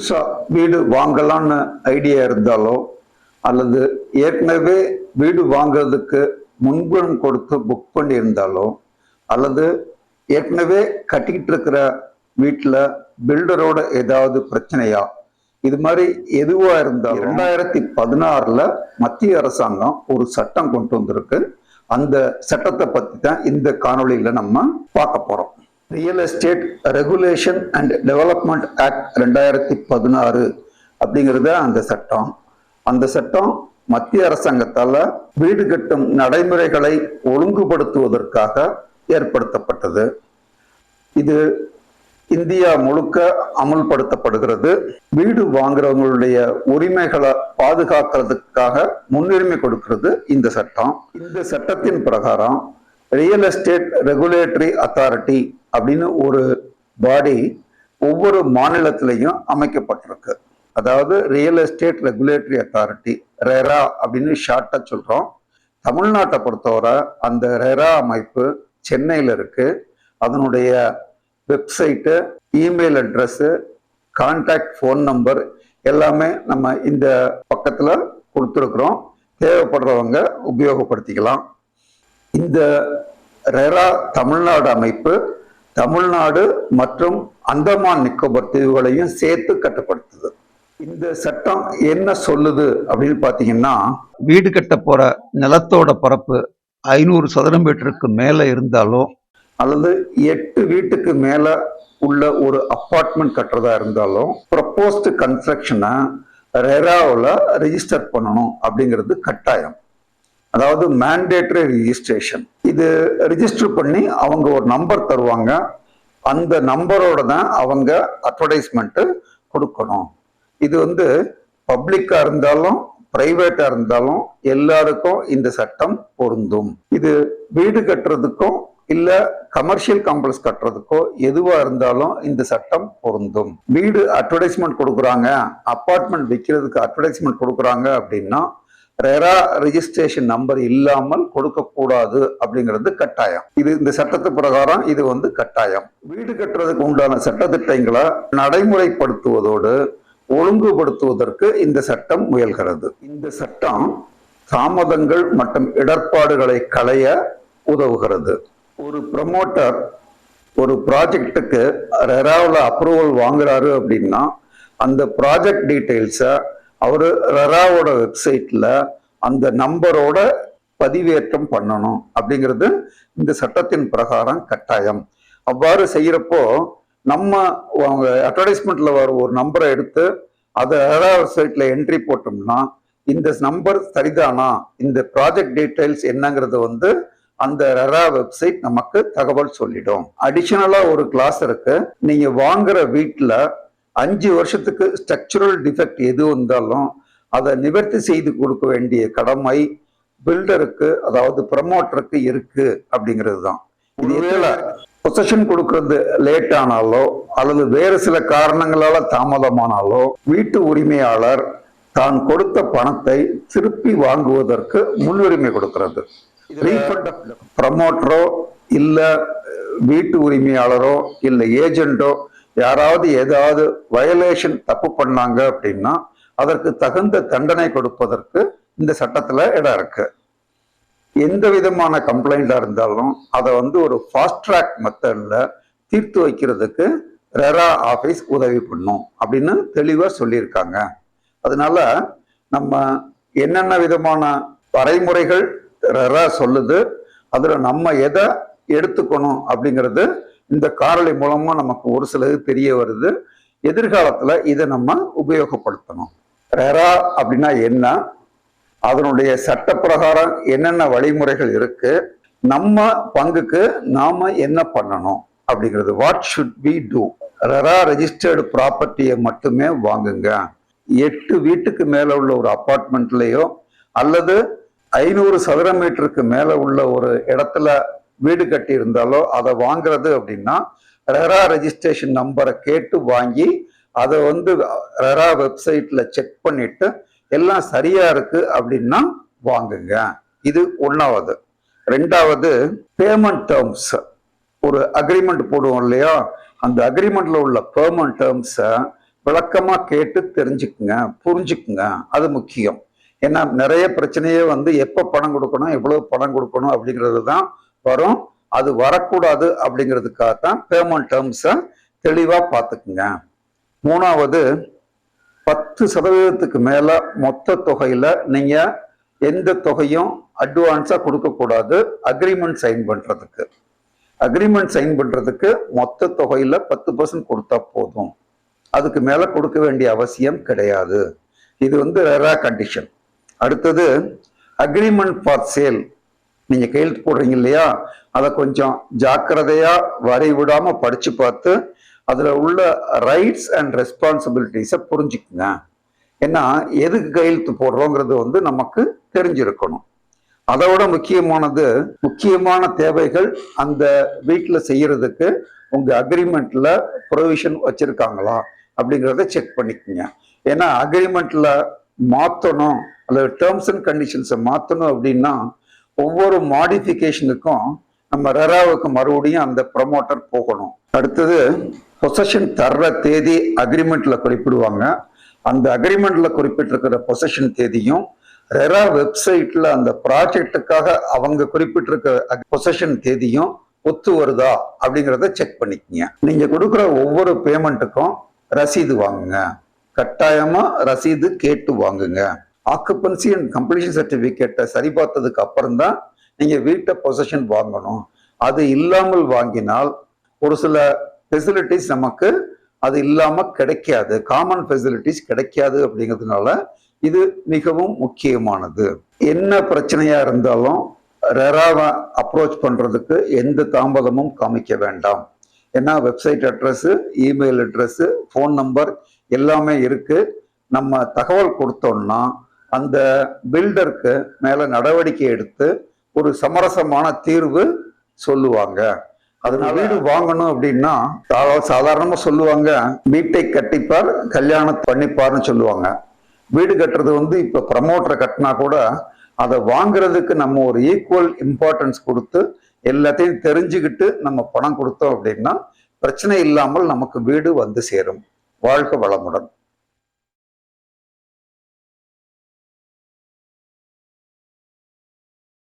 புதுசாக வீடு வாங்கலான்னு ஐடியா இருந்தாலோ அல்லது ஏற்கனவே வீடு வாங்குறதுக்கு முன்பணம் கொடுத்து புக் பண்ணியிருந்தாலோ அல்லது ஏற்கனவே கட்டிக்கிட்டு இருக்கிற வீட்டில் பில்டரோட ஏதாவது பிரச்சனையா? இது மாதிரி எதுவா இருந்தால் ரெண்டாயிரத்தி பதினாறுல மத்திய அரசாங்கம் ஒரு சட்டம் கொண்டு வந்திருக்கு. அந்த சட்டத்தை பத்தி தான் இந்த காணொளியில நம்ம பார்க்க போறோம். Real estate regulation and development act ரெண்டாயிரத்தி பதினாறு அப்படிங்கிறது அந்த சட்டம். அந்த சட்டம் மத்திய அரசாங்கத்தால் வீடு கட்டும் நடைமுறைகளை ஒழுங்குபடுத்துவதற்காக ஏற்படுத்தப்பட்டது. இது இந்தியா முழுக்க அமுல்படுத்தப்படுகிறது. வீடு வாங்குறவங்களுடைய உரிமைகளை பாதுகாக்கிறதுக்காக முன்னுரிமை கொடுக்கிறது இந்த சட்டம். இந்த சட்டத்தின் பிரகாரம் ரியல் எஸ்டேட் ரெகுலேட்டரி அத்தாரிட்டி அப்படின்னு ஒரு பாடி ஒவ்வொரு மாநிலத்திலையும் அமைக்கப்பட்டிருக்கு. அதாவது real estate regulatory authority RERA அப்படின்னு ஷார்ட்டாக சொல்கிறோம் தமிழ்நாட்டை பொறுத்தவரை அந்த ரெரா அமைப்பு சென்னையில் இருக்கு. அதனுடைய website email address contact phone number எல்லாமே நம்ம இந்த பக்கத்தில் கொடுத்துருக்குறோம். தேவைப்படுறவங்க உபயோகப்படுத்திக்கலாம். இந்த ரெரா தமிழ்நாடு அமைப்பு தமிழ்நாடு மற்றும் அந்தமான் நிக்கோபர் தீவுகளையும் சேர்த்து கட்டுப்படுத்துது. இந்த சட்டம் என்ன சொல்லுது அப்படின்னு பார்த்தீங்கன்னா வீடு கட்ட போற நிலத்தோட பரப்பு ஐநூறு சதுர மீட்டருக்கு மேலே இருந்தாலும் அல்லது எட்டு வீட்டுக்கு மேலே உள்ள ஒரு அப்பார்ட்மெண்ட் கட்டுறதா இருந்தாலும் ப்ரப்போஸ்டு கன்ஸ்ட்ரக்ஷனை ரெராவில் ரிஜிஸ்டர் பண்ணணும் அப்படிங்கிறது கட்டாயம். அதாவது மேண்டேட்டரி ரிஜிஸ்ட்ரேஷன் இது ரிஜிஸ்டர் பண்ணி அவங்க ஒரு நம்பர் தருவாங்க. அந்த நம்பரோட தான் அவங்க அட்வர்டைஸ்மெண்ட்டு கொடுக்கணும். இது வந்து பப்ளிக்காக இருந்தாலும் பிரைவேட்டாக இருந்தாலும் எல்லாருக்கும் இந்த சட்டம் பொருந்தும். இது வீடு கட்டுறதுக்கும் இல்லை கமர்ஷியல் காம்ப்ளெக்ஸ் கட்டுறதுக்கோ எதுவாக இருந்தாலும் இந்த சட்டம் பொருந்தும். வீடு அட்வர்டைஸ்மெண்ட் கொடுக்குறாங்க அப்பார்ட்மெண்ட் விற்கிறதுக்கு அட்வர்டைஸ்மெண்ட் கொடுக்குறாங்க அப்படின்னா ரெரா ரிஜிஸ்ட்ரேஷன் நம்பர் இல்லாமல் கொடுக்கக்கூடாது அப்படிங்கிறது கட்டாயம். இது இந்த சட்டத்து பிரகாரம் இது வந்து கட்டாயம். வீடு கட்டுறதுக்கு உண்டான சட்டத்திட்டங்களை நடைமுறைப்படுத்துவதோடு ஒழுங்குபடுத்துவதற்கு இந்த சட்டம் முயல்கிறது. இந்த சட்டம் தாமதங்கள் மற்றும் இடர்பாடுகளை களைய உதவுகிறது. ஒரு ப்ரமோட்டர் ஒரு ப்ராஜெக்ட்டுக்கு ரெராவில் அப்ரூவல் வாங்குறாரு அப்படின்னா அந்த ப்ராஜெக்ட் டீட்டெயில்ஸை அவர் ரெராவோட வெப்சைட்டில் அந்த நம்பரோட பதிவேற்றம் பண்ணணும் அப்படிங்கிறது இந்த சட்டத்தின் பிரகாரம் கட்டாயம். அவ்வாறு செய்கிறப்போ நம்ம அவங்க அட்வர்டைஸ்மெண்ட்டில் வர ஒரு நம்பரை எடுத்து அதை ரெரா வெப்சைட்டில் என்ட்ரி போட்டோம்னா இந்த நம்பர் சரிதானா? இந்த ப்ராஜெக்ட் டீட்டெயில்ஸ் என்னங்கிறது வந்து அந்த ரெரா வெப்சைட் நமக்கு தகவல் சொல்லிடும். அடிஷனலாக ஒரு கிளாஸ் இருக்கு. நீங்கள் வாங்குற வீட்டில் அஞ்சு வருஷத்துக்கு ஸ்ட்ரக்சரல் டிஃபெக்ட் எது வந்தாலும் அதை நிவர்த்தி செய்து கொடுக்க வேண்டிய கடமை பில்டருக்கு அதாவது ப்ரமோட்டருக்கு இருக்கு அப்படிங்கிறது தான் ஒருவேளை பொசஷன் கொடுக்கறது லேட் ஆனாலோ அல்லது வேறு சில காரணங்களால தாமதமானாலோ வீட்டு உரிமையாளர் தான் கொடுத்த பணத்தை திருப்பி வாங்குவதற்கு முன்னுரிமை கொடுக்கிறது. ப்ரமோட்டரோ இல்ல வீட்டு உரிமையாளரோ இல்ல ஏஜென்ட்டோ யாராவது ஏதாவது வயலேஷன் தப்பு பண்ணாங்க அப்படின்னா அதற்கு தகுந்த தண்டனை கொடுப்பதற்கு இந்த சட்டத்தில் இடம் இருக்கு. எந்த விதமான கம்ப்ளைண்டாக இருந்தாலும் அதை வந்து ஒரு ஃபாஸ்ட் ட்ராக் மெத்தட்ல தீர்த்து வைக்கிறதுக்கு ரெரா ஆஃபீஸ் உதவி பண்ணும் அப்படின்னு தெளிவாக சொல்லியிருக்காங்க. அதனால நம்ம என்னென்ன விதமான வரைமுறைகள் ரெரா சொல்லுது அதில் நம்ம எதை எடுத்துக்கணும் அப்படிங்கிறது இந்த காரலை மூலமா நமக்கு ஒரு சிலது தெரிய வருது. எதிர்காலத்துல இதை நம்ம உபயோகப்படுத்தணும். ரெரா அப்படின்னா என்ன? அதனுடைய சட்ட பிரகாரம் என்னென்ன வழிமுறைகள் இருக்கு? நம்ம பங்குக்கு நாம என்ன பண்ணணும்? அப்படிங்கிறது what should be do RERA registered ப்ராப்பர்ட்டியை மட்டுமே வாங்குங்க. எட்டு வீட்டுக்கு மேல உள்ள ஒரு அப்பார்ட்மெண்ட்லயோ அல்லது ஐநூறு சதுர மீட்டருக்கு மேல உள்ள ஒரு இடத்துல வீடு கட்டி இருந்தாலோ அதை வாங்குறது அப்படின்னா ரெரா ரெஜிஸ்ட்ரேஷன் நம்பரை கேட்டு வாங்கி அதை வந்து ரெரா வெப்சைட்ல செக் பண்ணிட்டு எல்லாம் சரியா இருக்கு அப்படின்னா வாங்குங்க. இது ஒன்றாவது ரெண்டாவது பேமெண்ட் டேர்ம்ஸ் ஒரு அக்ரிமெண்ட் போடுவோம் இல்லையா? அந்த அக்ரிமெண்ட்ல உள்ள பேமெண்ட் டேர்ம்ஸை விளக்கமா கேட்டு தெரிஞ்சுக்குங்க புரிஞ்சுக்குங்க. அது முக்கியம். ஏன்னா நிறைய பிரச்சனையே வந்து எப்போ பணம் கொடுக்கணும் எவ்வளவு பணம் கொடுக்கணும் அப்படிங்கிறது தான் வரும். அது வரக்கூடாது அப்படிங்கிறதுக்காக தான் பேமெண்ட் டேர்ம்ஸை தெளிவாக பார்த்துக்குங்க. மூணாவது பத்து சதவீதத்துக்கு மேலே மொத்த தொகையில் நீங்கள் எந்த தொகையும் அட்வான்ஸாக கொடுக்கக்கூடாது. அக்ரிமெண்ட் சைன் பண்ணுறதுக்கு அக்ரிமெண்ட் சைன் பண்ணுறதுக்கு மொத்த தொகையில் பத்து பர்சன்ட் கொடுத்தா போதும். அதுக்கு மேலே கொடுக்க வேண்டிய அவசியம் கிடையாது. இது வந்து ரேரா கண்டிஷன் அடுத்தது அக்ரிமெண்ட் ஃபார் சேல் நீங்க கையெழுத்து போடுறீங்க இல்லையா? அதை கொஞ்சம் ஜாக்கிரதையா வரை விடாம படிச்சு பார்த்து அதுல உள்ள ரைட்ஸ் அண்ட் ரெஸ்பான்சிபிலிட்டிஸை புரிஞ்சுக்குங்க. ஏன்னா எதுக்கு கையெழுத்து போடுறோங்கிறது வந்து நமக்கு தெரிஞ்சிருக்கணும். அதோட முக்கியமானது முக்கியமான தேவைகள் அந்த வீட்டில் செய்யறதுக்கு உங்க அக்ரிமெண்ட்ல ப்ரொவிஷன் வச்சிருக்காங்களா அப்படிங்கிறத செக் பண்ணிக்கோங்க. ஏன்னா அக்ரிமெண்ட்ல மாற்றணும் அல்லது டேர்ம்ஸ் அண்ட் கண்டிஷன்ஸை மாற்றணும் அப்படின்னா ஒவ்வொரு மாடிஃபிகேஷனுக்கும் நம்ம ரெராவுக்கு மறுபடியும் அந்த ப்ரமோட்டர் போகணும். அடுத்தது பொசஷன் தர்ற தேதி அக்ரிமெண்ட்ல குறிப்பிடுவாங்க. அந்த அக்ரிமெண்ட்ல குறிப்பிட்டிருக்கிற பொசஷன் தேதியும் ரெரா வெப்சைட்ல அந்த ப்ராஜெக்டுக்காக அவங்க குறிப்பிட்டிருக்க பொசஷன் தேதியும் ஒத்து வருதா அப்படிங்கிறத செக் பண்ணிக்கங்க. நீங்க கொடுக்குற ஒவ்வொரு பேமெண்ட்டுக்கும் ரசீது வாங்குங்க. கட்டாயமா ரசீது கேட்டு வாங்குங்க. ஆக்குப்பன்சி அண்ட் கம்ப்ளீஷன் சர்டிஃபிகேட்டை சரிபார்த்ததுக்கு அப்புறம் தான் நீங்கள் வீட்டை பொசஷன் வாங்கணும். அது இல்லாமல் வாங்கினால் ஒரு சில ஃபெசிலிட்டிஸ் நமக்கு அது இல்லாமல் கிடைக்காது. காமன் ஃபெசிலிட்டிஸ் கிடைக்காது அப்படிங்கிறதுனால இது மிகவும் முக்கியமானது. என்ன பிரச்சனையாக இருந்தாலும் ரெராவை அப்ரோச் பண்ணுறதுக்கு எந்த தாமதமும் காமிக்க வேண்டாம். ஏன்னா website address email address phone number எல்லாமே இருக்குது நம்ம தகவல் கொடுத்தோம்னா அந்த பில்டருக்கு மேல நடவடிக்கை எடுத்து ஒரு சமரசமான தீர்வு சொல்லுவாங்க. அதனால வீடு வாங்கணும் அப்படின்னா சா- சாதாரணமா சொல்லுவாங்க வீட்டை கட்டிப்பார் கல்யாணம் பண்ணிப்பார்னு சொல்லுவாங்க. வீடு கட்டுறது வந்து இப்ப ப்ரமோட்டரை கட்டினா கூட அதை வாங்குறதுக்கு நம்ம ஒரு ஈக்குவல் இம்பார்ட்டன்ஸ் கொடுத்து எல்லாத்தையும் தெரிஞ்சுக்கிட்டு நம்ம பணம் கொடுத்தோம் அப்படின்னா பிரச்சனை இல்லாமல் நமக்கு வீடு வந்து சேரும். வாழ்க வளமுடன்.